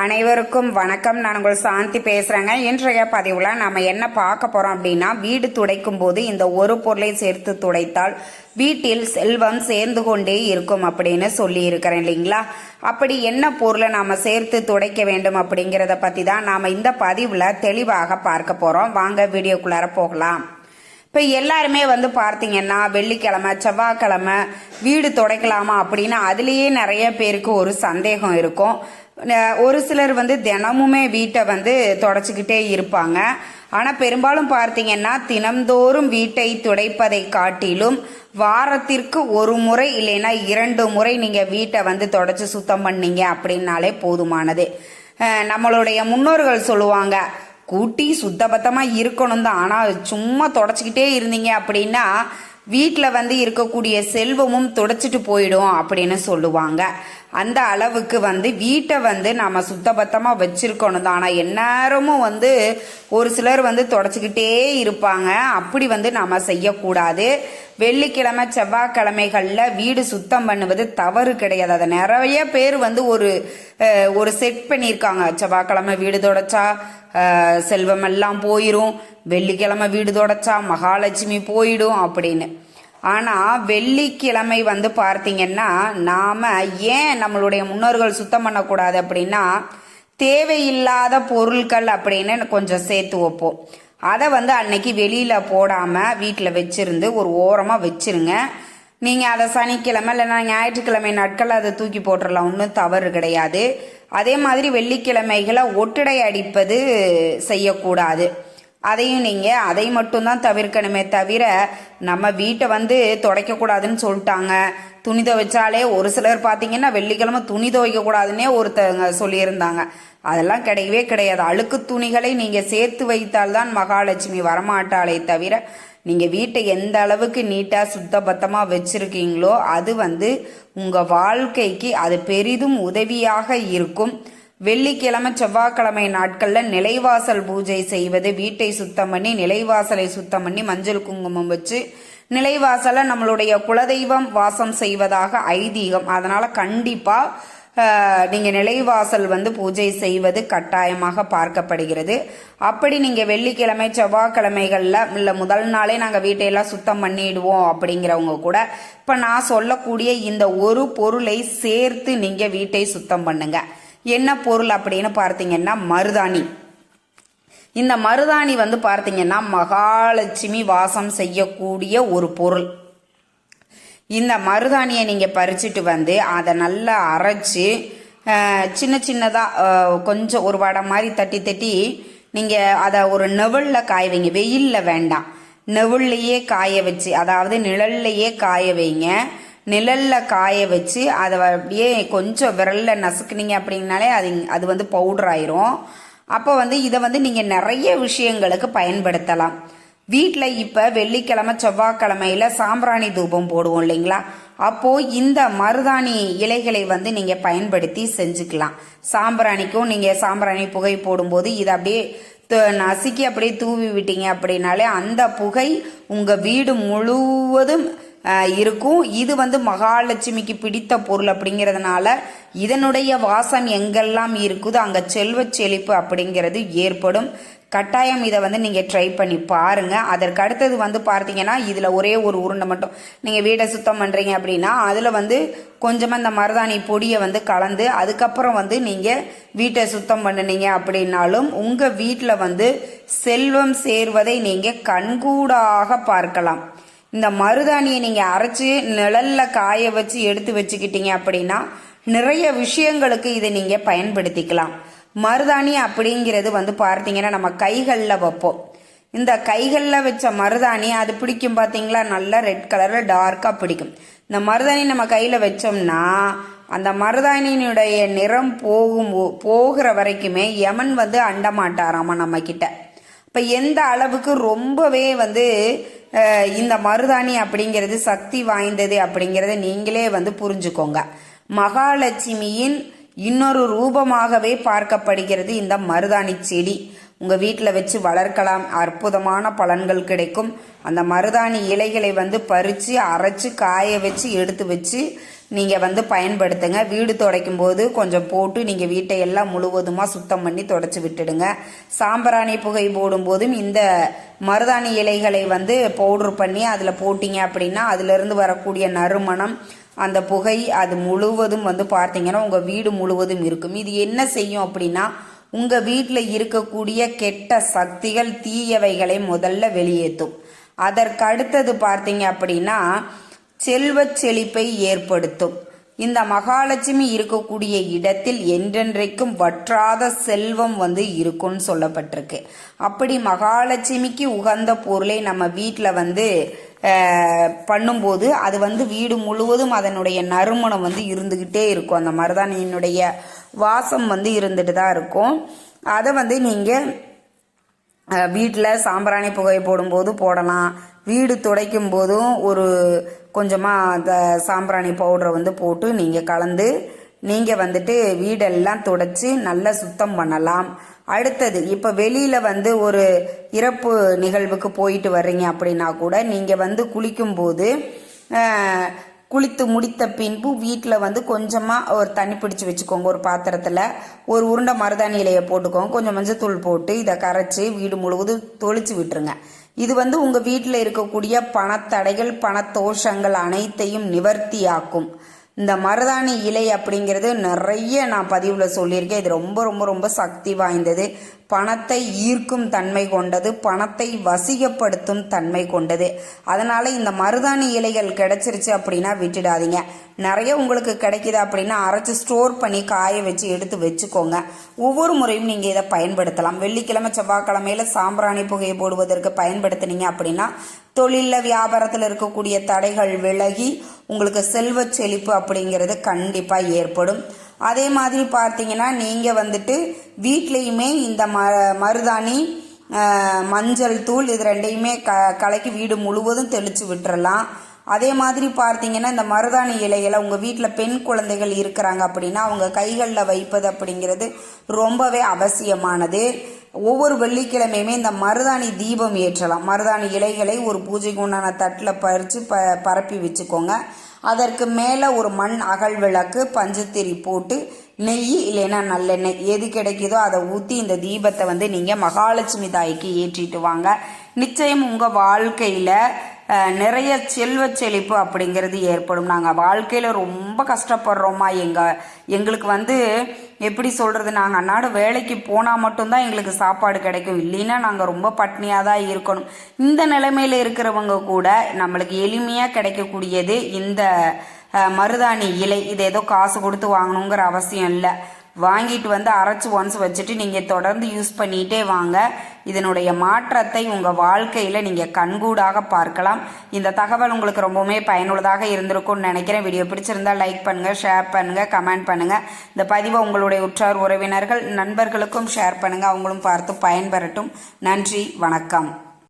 அனைவருக்கும் வணக்கம். நான் உங்கள் சாந்தி பேசுறேங்க. இன்றைய பதிவுல நம்ம என்ன பார்க்க போறோம் அப்படின்னா வீடு துடைக்கும் போது இந்த ஒரு பொருளை சேர்த்து துடைத்தால் வீட்டில் செல்வம் சேர்ந்து கொண்டே இருக்கும் அப்படின்னு சொல்லி இருக்கிறேன் இல்லைங்களா? அப்படி என்ன பொருளை நாம சேர்த்து துடைக்க வேண்டும் அப்படிங்கிறத பத்தி தான் நாம இந்த பதிவுல தெளிவாக பார்க்க போறோம். வாங்க வீடியோக்குள்ளார போகலாம். இப்போ எல்லாருமே வந்து பார்த்தீங்கன்னா வெள்ளிக்கிழமை செவ்வாய்க்கிழமை வீடு துடைக்கலாமா அப்படின்னு அதுலேயே நிறைய பேருக்கு ஒரு சந்தேகம் இருக்கும். ஒரு சிலர் வந்து தினமுமே வீட்டை வந்து தொடச்சிக்கிட்டே இருப்பாங்க. ஆனால் பெரும்பாலும் பார்த்தீங்கன்னா தினம்தோறும் வீட்டை துடைப்பதை காட்டிலும் வாரத்திற்கு ஒரு முறை இல்லைன்னா இரண்டு முறை நீங்கள் வீட்டை வந்து தொடச்சி சுத்தம் பண்ணீங்க அப்படின்னாலே போதுமானது. நம்மளுடைய முன்னோர்கள் சொல்லுவாங்க கூட்டி சுத்தபத்தமாக இருக்கணும் தான். ஆனால் சும்மா தொடச்சிக்கிட்டே இருந்தீங்க அப்படின்னா வீட்டில் வந்து இருக்கக்கூடிய செல்வமும் துடைச்சிட்டு போயிடும் அப்படின்னு சொல்லுவாங்க. அந்த அளவுக்கு வந்து வீட்டை வந்து நம்ம சுத்தபத்தமாக வச்சுருக்கணும் தான். ஆனால் எந்நேரமும் வந்து ஒரு சிலர் வந்து தொடச்சிக்கிட்டே இருப்பாங்க. அப்படி வந்து நம்ம செய்யக்கூடாது. வெள்ளிக்கிழமை செவ்வாய்க்கிழமைகளில் வீடு சுத்தம் பண்ணுவது தவறு கிடையாது. அதை நிறைய பேர் வந்து ஒரு ஒரு செட் பண்ணியிருக்காங்க. செவ்வாய்க்கிழமை வீடு தொடச்சா செல்வமெல்லாம் போயிடும் வெள்ளிக்கிழமை வீடு தொடச்சா மகாலட்சுமி போயிடும் அப்படின்னு. ஆனால் வெள்ளிக்கிழமை வந்து பார்த்தீங்கன்னா நாம் ஏன் நம்மளுடைய முன்னோர்கள் சுத்தம் பண்ணக்கூடாது அப்படின்னா தேவையில்லாத பொருட்கள் அப்படின்னு கொஞ்சம் சேர்த்து வைப்போம். அதை வந்து அன்னைக்கு வெளியில் போடாமல் வீட்டில் வச்சிருந்து ஒரு ஓரமாக வச்சிருங்க. நீங்கள் அதை சனிக்கிழமை இல்லைன்னா ஞாயிற்றுக்கிழமை நாட்கள் அதை தூக்கி போட்டுடலாம் ஒன்றும் தவறு கிடையாது. அதே மாதிரி வெள்ளிக்கிழமைகளை ஒட்டடை அடிப்பது செய்யக்கூடாது. அதையும் நீங்கள் அதை மட்டும்தான் தவிர்க்கணுமே தவிர நம்ம வீட்டை வந்து துடைக்கக்கூடாதுன்னு சொல்லிட்டாங்க. துணி துவைச்சாலே ஒரு சிலர் பார்த்தீங்கன்னா வெள்ளிக்கிழமை துணி துவைக்கக்கூடாதுன்னே ஒருத்தவங்க சொல்லியிருந்தாங்க. அதெல்லாம் கிடையவே கிடையாது. அழுக்கு துணிகளை நீங்கள் சேர்த்து வைத்தால்தான் மகாலட்சுமி வரமாட்டாளே தவிர நீங்கள் வீட்டை எந்த அளவுக்கு நீட்டாக சுத்தபத்தமாக வச்சுருக்கீங்களோ அது வந்து உங்கள் வாழ்க்கைக்கு அது பெரிதும் உதவியாக இருக்கும். வெள்ளிக்கிழமை செவ்வாய்க்கிழமை நாட்களில் நிலைவாசல் பூஜை செய்வது வீட்டை சுத்தம் பண்ணி நிலைவாசலை சுத்தம் பண்ணி மஞ்சள் குங்குமம் வச்சு நிலைவாசலை நம்மளுடைய குலதெய்வம் வாசம் செய்வதாக ஐதீகம். அதனால கண்டிப்பா நீங்கள் நீங்க நிலைவாசல் வந்து பூஜை செய்வது கட்டாயமாக பார்க்கப்படுகிறது. அப்படி நீங்க வெள்ளிக்கிழமை செவ்வாய்க்கிழமைகள்ல இல்ல முதல் நாளே நாங்க வீட்டையெல்லாம் சுத்தம் பண்ணிடுவோம் அப்படிங்கிறவங்க கூட இப்ப நான் சொல்லக்கூடிய இந்த ஒரு பொருளை சேர்த்து நீங்க வீட்டை சுத்தம் பண்ணுங்க. என்ன பொருள் அப்படின்னு பார்த்தீங்கன்னா மருதாணி. இந்த மருதாணி வந்து பார்த்தீங்கன்னா மகாலட்சுமி வாசம் செய்யக்கூடிய ஒரு பொருள். இந்த மருதாணியை நீங்கள் பறிச்சுட்டு வந்து அதை நல்லா அரைச்சி சின்ன சின்னதாக கொஞ்சம் ஒரு வடை மாதிரி தட்டி தட்டி நீங்கள் அதை ஒரு நெவலில் காய வைங்க. வெயிலில் வேண்டாம். நெவுள்லையே காய வச்சு அதாவது நிழல்லையே காய வைங்க. நிழலில் காய வச்சு அதை அப்படியே கொஞ்சம் விரலில் நசுக்குனீங்க அப்படின்னாலே அது அது வந்து பவுடர் ஆயிரும். அப்போ வந்து இதை வந்து நீங்கள் நிறைய விஷயங்களுக்கு பயன்படுத்தலாம். வீட்டில் இப்போ வெள்ளிக்கிழமை செவ்வாய்க்கிழமையில் சாம்பிராணி தூபம் போடுவோம் இல்லைங்களா? அப்போது இந்த மருதாணி இலைகளை வந்து நீங்கள் பயன்படுத்தி செஞ்சுக்கலாம். சாம்பிராணிக்கும் நீங்கள் சாம்பிராணி புகை போடும்போது இதை அப்படியே த- நசுக்கி அப்படியே தூவி விட்டீங்க அப்படின்னாலே அந்த புகை உங்கள் வீடு முழுவதும் இருக்கும். இது வந்து மகாலட்சுமிக்கு பிடித்த பொருள் அப்படிங்கிறதுனால இதனுடைய வாசம் எங்கெல்லாம் இருக்குதோ அங்கே செல்வச் செழிப்பு அப்படிங்கிறது ஏற்படும். கட்டாயம் இதை வந்து நீங்கள் ட்ரை பண்ணி பாருங்க. அதற்கு அடுத்தது வந்து பார்த்தீங்கன்னா இதில் ஒரே ஒரு உருண்டை மட்டும். நீங்கள் வீடை சுத்தம் பண்ணுறீங்க அப்படின்னா அதில் வந்து கொஞ்சமாக இந்த மருதாணி பொடியை வந்து கலந்து அதுக்கப்புறம் வந்து நீங்கள் வீட்டை சுத்தம் பண்ணினீங்க அப்படின்னாலும் உங்கள் வீட்டில் வந்து செல்வம் சேர்வதை நீங்கள் கண்கூடாக பார்க்கலாம். இந்த மருதாணியை நீங்கள் அரைச்சி நிழல்ல காய வச்சு எடுத்து வச்சுக்கிட்டீங்க அப்படின்னா நிறைய விஷயங்களுக்கு இதை நீங்கள் பயன்படுத்திக்கலாம். மருதாணி அப்படிங்கிறது வந்து பார்த்தீங்கன்னா நம்ம கைகளில் வைப்போம். இந்த கைகளில் வச்ச மருதாணி அது பிடிக்கும் பார்த்தீங்களா? நல்லா ரெட் கலரில் டார்க்காக பிடிக்கும். இந்த மருதாணி நம்ம கையில் வச்சோம்னா அந்த மருதாணியினுடைய நிறம் போகும் போகிற வரைக்குமே யமன் வந்து அண்டமாட்டாராமா நம்ம கிட்ட. இப்போ எந்த அளவுக்கு ரொம்பவே வந்து இந்த மருதாணி அப்படிங்கிறது சக்தி வாய்ந்தது அப்படிங்கிறத நீங்களே வந்து புரிஞ்சுக்கோங்க. மகாலட்சுமியின் இன்னொரு ரூபமாகவே பார்க்கப்படுகிறது இந்த மருதாணி செடி. உங்கள் வீட்டில் வச்சு வளர்க்கலாம் அற்புதமான பலன்கள் கிடைக்கும். அந்த மருதாணி இலைகளை வந்து பறித்து அரைச்சி காய வச்சு எடுத்து வச்சு நீங்கள் வந்து பயன்படுத்துங்க. வீடு துடைக்கும் போது கொஞ்சம் போட்டு நீங்கள் வீட்டை எல்லாம் முழுவதுமாக சுத்தம் பண்ணி தொடச்சி விட்டுடுங்க. சாம்பிராணி புகை போடும்போதும் இந்த மருதாணி இலைகளை வந்து பவுடர் பண்ணி அதில் போட்டிங்க அப்படின்னா அதிலிருந்து வரக்கூடிய நறுமணம் அந்த புகை அது முழுவதும் வந்து பார்த்தீங்கன்னா உங்கள் வீடு முழுவதும் இருக்கும். இது என்ன செய்யும் அப்படின்னா உங்கள் வீட்டில் இருக்கக்கூடிய கெட்ட சக்திகள் தீயவைகளை முதல்ல வெளியேற்றும் அதற்கு அடுத்தது பார்த்தீங்க அப்படின்னா செல்வச் செழிப்பை ஏற்படுத்தும். இந்த மகாலட்சுமி இருக்கக்கூடிய இடத்தில் என்றென்றைக்கும் வற்றாத செல்வம் வந்து இருக்கும்னு சொல்லப்பட்டிருக்கு. அப்படி மகாலட்சுமிக்கு உகந்த பொருளை நம்ம வீட்டில் வந்து பண்ணும்போது அது வந்து வீடு முழுவதும் அதனுடைய நறுமணம் வந்து இருந்துக்கிட்டே இருக்கும். அந்த மருதாணியினுடைய வாசம் வந்து இருந்துட்டு தான் இருக்கும். அதை வந்து நீங்கள் வீட்டில் சாம்பிராணி புகை போடும்போது போடலாம். வீடு துடைக்கும் போதும் ஒரு கொஞ்சமாக அந்த சாம்பிராணி பவுடரை வந்து போட்டு நீங்கள் கலந்து நீங்கள் வந்துட்டு வீடெல்லாம் துடைச்சி நல்லா சுத்தம் பண்ணலாம். அடுத்தது இப்போ வெளியில் வந்து ஒரு இறப்பு நிகழ்வுக்கு போயிட்டு வர்றீங்க அப்படின்னா கூட நீங்கள் வந்து குளிக்கும்போது குளித்து முடித்த பின்பு வீட்டில் வந்து கொஞ்சமாக ஒரு தண்ணி பிடிச்சி வச்சுக்கோங்க. ஒரு பாத்திரத்தில் ஒரு உருண்டை மருதாணி இலையை போட்டுக்கோங்க. கொஞ்சம் மஞ்சத்தூள் போட்டு இதை கரைச்சி வீடு முழுவதும் தொளிச்சு விட்டுருங்க. இது வந்து உங்கள் வீட்டில் இருக்கக்கூடிய பணத்தடைகள் பணத்தோஷங்கள் அனைத்தையும் நிவர்த்தியாக்கும். இந்த மருதாணி இலை அப்படிங்கிறது நிறைய நான் பதிவில் சொல்லியிருக்கேன். இது ரொம்ப ரொம்ப ரொம்ப சக்தி வாய்ந்தது. பணத்தை ஈர்க்கும் தன்மை கொண்டது பணத்தை வசிகப்படுத்தும் தன்மை கொண்டது. அதனால் இந்த மருதாணி இலைகள் கிடைச்சிருச்சு அப்படின்னா விட்டுடாதீங்க. நிறைய உங்களுக்கு கிடைக்குது அப்படின்னா அரைச்சி ஸ்டோர் பண்ணி காய வச்சு எடுத்து வச்சுக்கோங்க. ஒவ்வொரு முறையும் நீங்கள் இதை பயன்படுத்தலாம். வெள்ளிக்கிழமை செவ்வாய்க்கிழமையில சாம்பிராணி புகையை போடுவதற்கு பயன்படுத்தினீங்க அப்படின்னா தொழிலில் வியாபாரத்தில் இருக்கக்கூடிய தடைகள் விலகி உங்களுக்கு செல்வ செழிப்பு அப்படிங்கிறது கண்டிப்பாக ஏற்படும். அதே மாதிரி பார்த்தீங்கன்னா நீங்கள் வந்துட்டு வீட்லேயுமே இந்த ம மருதாணி மஞ்சள் தூள் இது ரெண்டையுமே க கலக்கி வீடு முழுவதும் தெளித்து விட்டுறலாம். அதே மாதிரி பார்த்தீங்கன்னா இந்த மருதாணி இலைகளை உங்கள் வீட்டில் பெண் குழந்தைகள் இருக்கிறாங்க அப்படின்னா அவங்க கைகளில் வைப்பது அப்படிங்கிறது ரொம்பவே அவசியமானது. ஒவ்வொரு வெள்ளிக்கிழமையுமே இந்த மருதாணி தீபம் ஏற்றலாம். மருதாணி இலைகளை ஒரு பூஜைக்கு உண்டான தட்டில் பறித்து ப பரப்பி வச்சுக்கோங்க. அதற்கு மேலே ஒரு மண் அகல் விளக்கு பஞ்சுத்திரி போட்டு நெய் இல்லைன்னா நல்லெண்ணெய் எது கிடைக்குதோ அதை ஊற்றி இந்த தீபத்தை வந்து நீங்கள் மகாலட்சுமி தாய்க்கு ஏற்றிட்டு வாங்க. நிச்சயம் உங்கள் வாழ்க்கையில் நிறைய செல்வ செழிப்பு அப்படிங்கிறது ஏற்படும். நாங்கள் வாழ்க்கையில் ரொம்ப கஷ்டப்படுறோமா? எங்கள் எங்களுக்கு வந்து எப்படி சொல்கிறது நாங்கள் அன்னாடு வேலைக்கு போனால் மட்டும்தான் எங்களுக்கு சாப்பாடு கிடைக்கும். இல்லைன்னா நாங்கள் ரொம்ப பட்னியாக தான் இருக்கணும். இந்த நிலைமையில் இருக்கிறவங்க கூட நம்மளுக்கு எளிமையாக கிடைக்கக்கூடியது இந்த மருதாணி இலை. இது ஏதோ காசு கொடுத்து வாங்கணுங்கிற அவசியம் இல்லை. வாங்கிட்டு வந்து அரைச்சி ஒன்ஸ் வச்சுட்டு நீங்கள் தொடர்ந்து யூஸ் பண்ணிகிட்டே வாங்க. இதனுடைய மாற்றத்தை உங்கள் வாழ்க்கையில் நீங்கள் கண்கூடாக பார்க்கலாம். இந்த தகவல் உங்களுக்கு ரொம்பவுமே பயனுள்ளதாக இருந்திருக்கும்னு நினைக்கிறேன். வீடியோ பிடிச்சிருந்தால் லைக் பண்ணுங்கள் ஷேர் பண்ணுங்கள் கமெண்ட் பண்ணுங்கள் இந்த பதிவை உங்களுடைய உற்றார் உறவினர்கள் நண்பர்களுக்கும் ஷேர் பண்ணுங்கள் அவங்களும் பார்த்து பயன்பெறட்டும். நன்றி வணக்கம்.